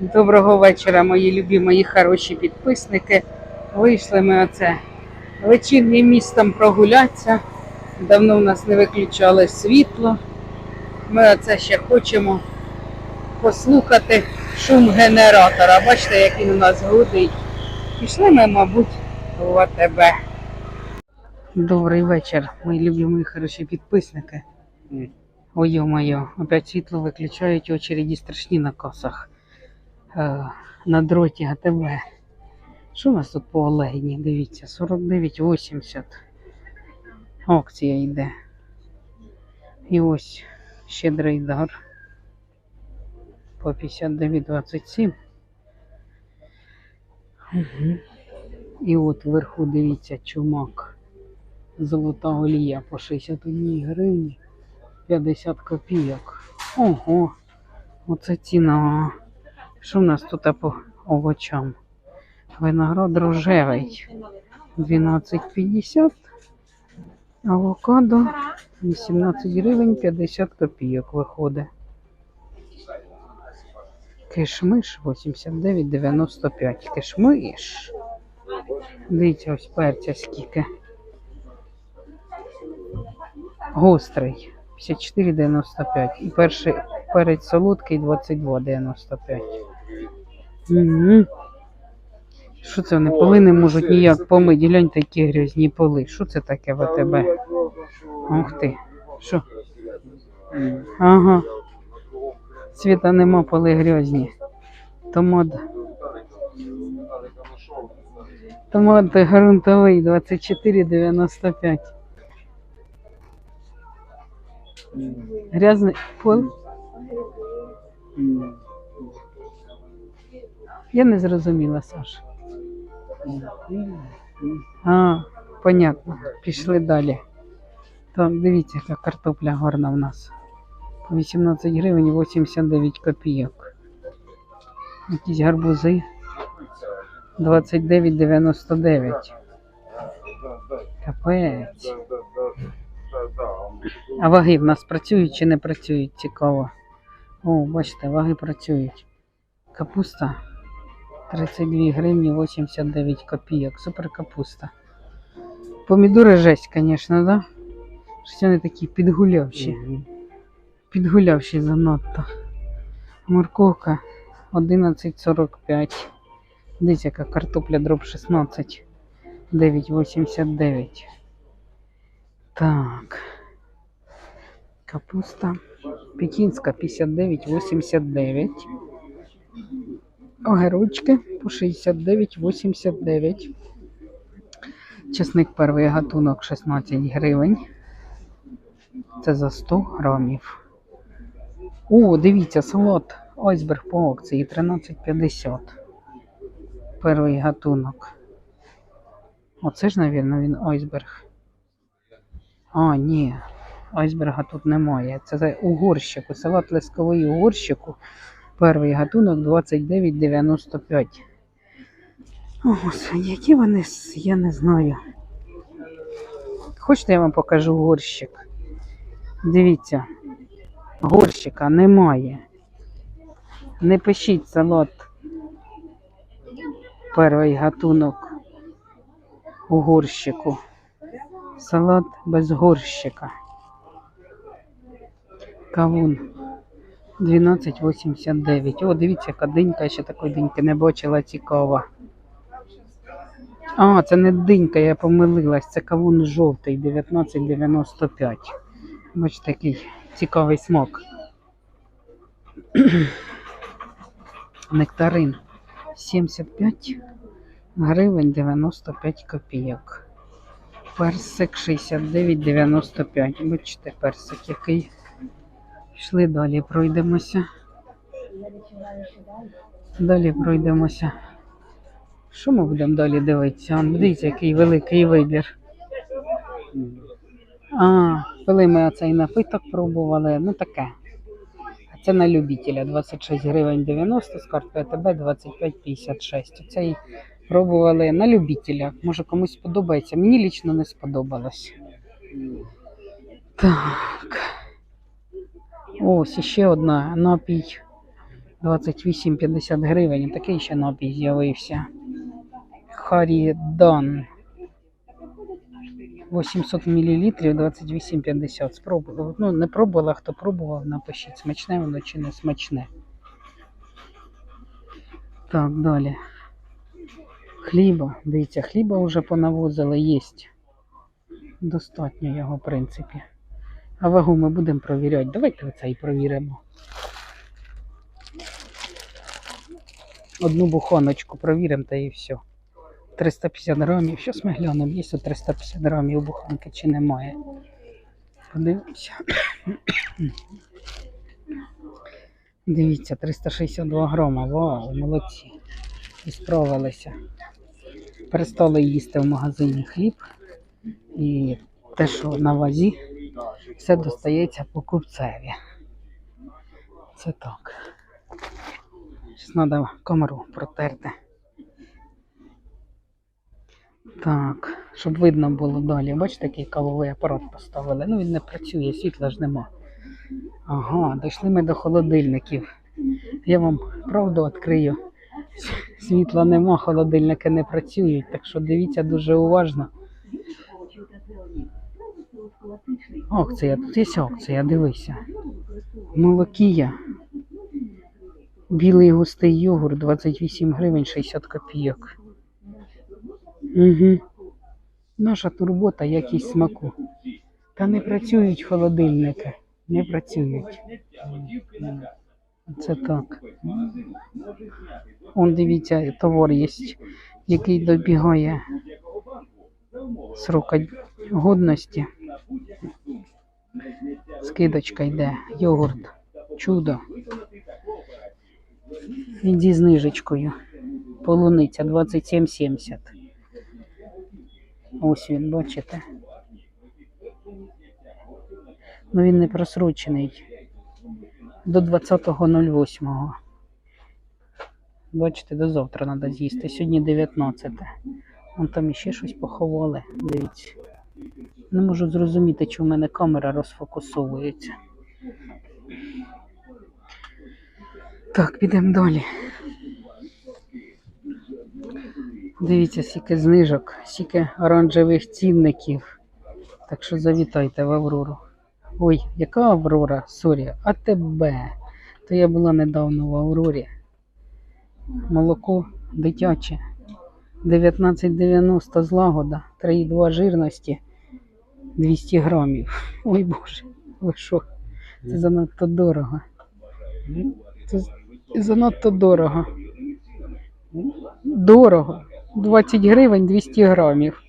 Доброго вечора, мої любі, мої хороші підписники. Вийшли ми оце вечірнім містом прогулятися. Давно в нас не виключали світло. Ми оце ще хочемо послухати шум генератора. Бачите, як він у нас гудить. Пішли ми, мабуть, в АТБ. Добрий вечір, мої любі, мої хороші підписники. Ой, моє, опять світло виключають, очереді страшні на касах. Е, на дроті АТБ. Що у нас тут по Олегні? Дивіться, 49,80. Акція йде. І ось щедрий дар. По 59,27. Угу. І от вверху дивіться чумак. Золота олія по 61 гривні 50 копійок. Ого, оце ціна. Що в нас тут по овочам? Виноград рожевий 12,50. Авокадо 18 гривень 50 копійок виходить. Кишмиш 89,95. Кишмиш. Дивіться, ось перця скільки. Гострий 54,95. І перший перець солодкий 22,95. Що це вони поли не можуть ніяк помити? Гляньте, які грязні поли. Що це таке в АТБ? Ух ти. Що? Ага. Світа нема, поли грязні. Томат. Томат грунтовий 24,95. Грязний пол. Я не зрозуміла, Саш. А, понятно. Пішли далі. Так, дивіться, яка картопля гарна в нас. По 18 гривень 89 копійок. Якісь гарбузи. 29,99. Капець. А ваги в нас працюють чи не працюють? Цікаво. О, бачите, ваги працюють. Капуста 32 гривні 89 копійок. Супер капуста. Помідори жесть, звісно, да? Щось вони такі підгулявші. Підгулявші занадто. Морковка 11,45. Дивіться, яка картопля дроб 16. 9,89. Так. Капуста. Пекінська 59,89. Огірочки по 69,89. Чесник перший гатунок 16 гривень. Це за 100 грамів. О, дивіться, салат айсберг по акції 13,50. Перший гатунок. Оце ж, мабуть, він айсберг. А, ні, айсберга тут немає. Це угорщику. Салат лисковий угорщику. Перший гатунок 29,95. О, Господи, які вони, я не знаю. Хочете, я вам покажу горщик? Дивіться, горщика немає. Не пишіть салат. Перший гатунок у горщику. Салат без горщика. Кавун 12,89. О, дивіться, яка динька, я ще такої диньки не бачила, цікава. А, це не динька, я помилилась. Це кавун жовтий, 19,95. Бачите, такий цікавий смак. Нектарин 75 гривень 95 копійок. Персик 69,95. Бачите, персик який. Пішли далі, пройдемося. Далі пройдемося. Що ми будемо далі дивитися? Дивіться, який великий вибір. А, коли ми оцей напиток пробували, ну таке. А це на любителя 26 гривень 90 з карткою АТБ 25,56. Оцей пробували на любителя. Може комусь сподобається. Мені лічно не сподобалось. Так. Ось ще одна напій 28,50 гривень. Такий ще напій з'явився. Харідан. 800 мл 28,50. Спробувала. Ну, не пробувала, хто пробував, напишіть, смачне воно чи не смачне. Так, далі. Хліба. Дивіться, хліба вже понавозили, є. Достатньо його, в принципі. А вагу ми будемо провіряти. Давайте оце і провіримо. Одну бухоночку провіримо та і все. 350 грамів. Щось ми глянемо, є 350 грамів буханки чи немає. Подивимося. Дивіться, 362 грама. Вау, молодці. І справилися. Перестали їсти в магазині хліб. І те, що на вазі, все достається покупцеві. Це так. Зараз треба камеру протерти. Так, щоб видно було далі. Бачите, який кавовий апарат поставили. Ну він не працює, світла ж нема. Ага, дійшли ми до холодильників. Я вам правду відкрию. Світла нема, холодильники не працюють, так що дивіться дуже уважно. Акція, тут є акція, дивися. Молокія. Білий густий йогурт 28 гривень 60 копійок. Угу. Наша турбота, якість смаку. Та не працюють холодильники. Не працюють. Це так. Он дивіться, товар є, який добігає срока годності. Скидочка йде. Йогурт. Чудо. Зі знижечкою. Полуниця 27,70. Ось він, бачите. Ну він не просрочений. До 20.08. Бачите, до завтра треба з'їсти. Сьогодні 19. Вон там іще щось поховали. Дивіться. Не можу зрозуміти, чи в мене камера розфокусовується. Так, підемо далі. Дивіться, скільки знижок, скільки оранжевих цінників. Так що завітайте в Аврору. Ой, яка Аврора? Сорі, АТБ. То я була недавно в Аврорі. Молоко дитяче. 19,90 злагода, 3,2 жирності, 200 грамів. Ой Боже, ви що? Це занадто дорого. Це занадто дорого. Дорого. 20 гривень 200 грамів.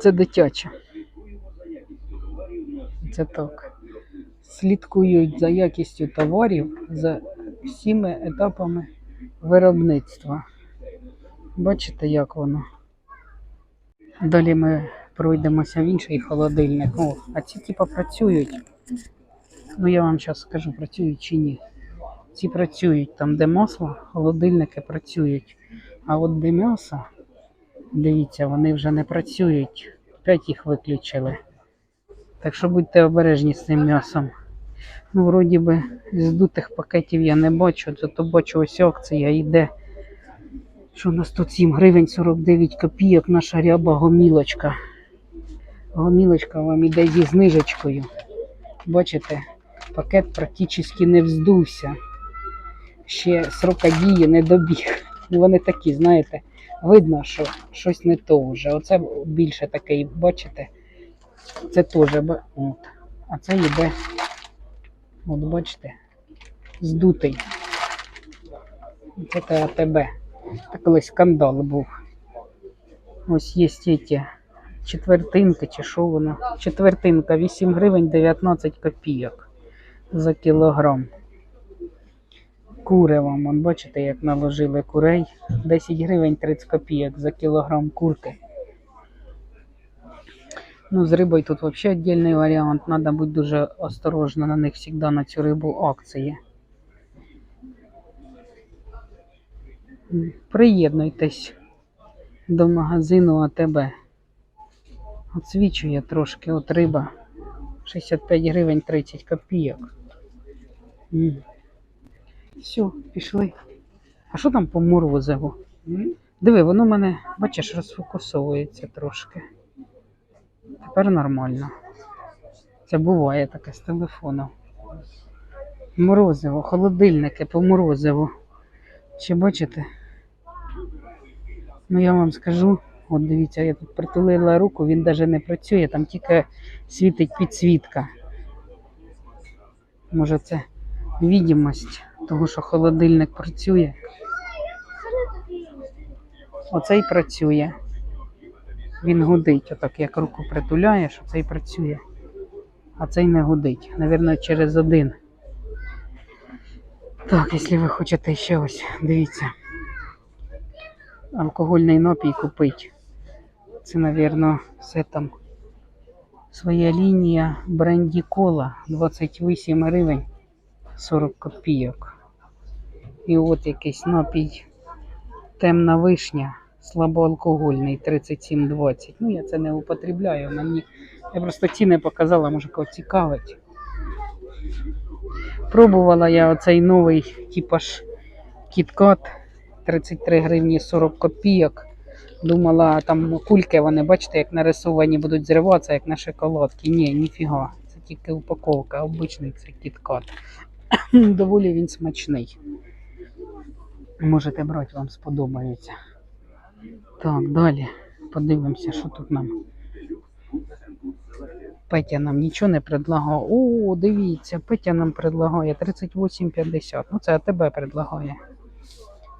Це дитяче. Це так. Слідкують за якістю товарів, за всіми етапами виробництва. Бачите, як воно? Далі ми пройдемося в інший холодильник. О, а ці типа працюють. Ну я вам зараз скажу, працюють чи ні. Ці працюють там, де масло, холодильники працюють. А от де м'ясо, дивіться, вони вже не працюють. Опять їх виключили. Так що будьте обережні з цим м'ясом. Ну, вроді би, здутих пакетів я не бачу, зато бачу ось акція йде. Що у нас тут 7 гривень 49 копійок наша ряба гомілочка. Гомілочка вам іде зі знижечкою. Бачите, пакет практично не вздувся. Ще срока дії не добіг. Ну, Вони такі, знаєте, видно, що щось не то вже. Оце більше такий, бачите? Це теж, от. а це йде, от бачите, здутий. Це АТБ. Та колись скандал був. Ось є ті четвертинки, чи що воно. Четвертинка 8 гривень 19 копійок за кілограм. Кури вам, он бачите, як наложили курей. 10 гривень 30 копійок за кілограм курки. Ну, з рибою тут взагалі віддільний варіант. Треба бути дуже осторожно на них завжди на цю рибу акції. Приєднуйтесь до магазину АТБ. Оцвічує трошки от риба. 65 гривень 30 копійок. Все, пішли. А що там по морозиву? Диви, воно мене, бачиш, розфокусовується трошки. Тепер нормально. Це буває таке з телефону. Морозиво, холодильники по морозиву. Чи бачите? Ну я вам скажу, от дивіться, я тут притулила руку, він навіть не працює, там тільки світить підсвітка. Може це відомість того, що холодильник працює. Оцей працює. Він гудить, отак як руку притуляєш, оцей працює. А цей не гудить. Навірно, через один. Так, якщо ви хочете ще ось, дивіться. Алкогольний напій купить. Це, навірно, все там. Своя лінія бренді кола 28 гривень 40 копійок. І от якийсь напій темна вишня, слабоалкогольний 37,20. Ну, я це не употребляю. Мені я просто ціни показала, може кого цікавить. Пробувала я оцей новий типаж кіткат 33 гривні 40 копійок. Думала, там кульки вони, бачите, як нарисовані будуть зриватися, як на шоколадки. Ні, ніфіга. Це тільки упаковка, обичний це кіткат. Доволі він смачний. Можете брати, вам сподобається. Так, далі подивимося, що тут нам. Петя нам нічого не предлагає. О, дивіться, Петя нам предлагає 38,50. Ну, це АТБ предлагає.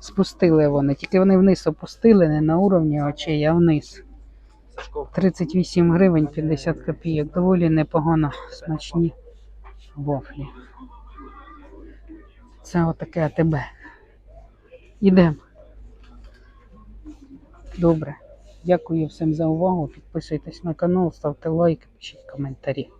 Спустили вони, тільки вони вниз опустили, не на уровні очей, а вниз. 38 гривень 50 копійок. Доволі непогано смачні вафлі. Це отаке АТБ. Ідемо. Добре. Дякую всім за увагу. Підписуйтесь на канал, ставте лайк, пишіть коментарі.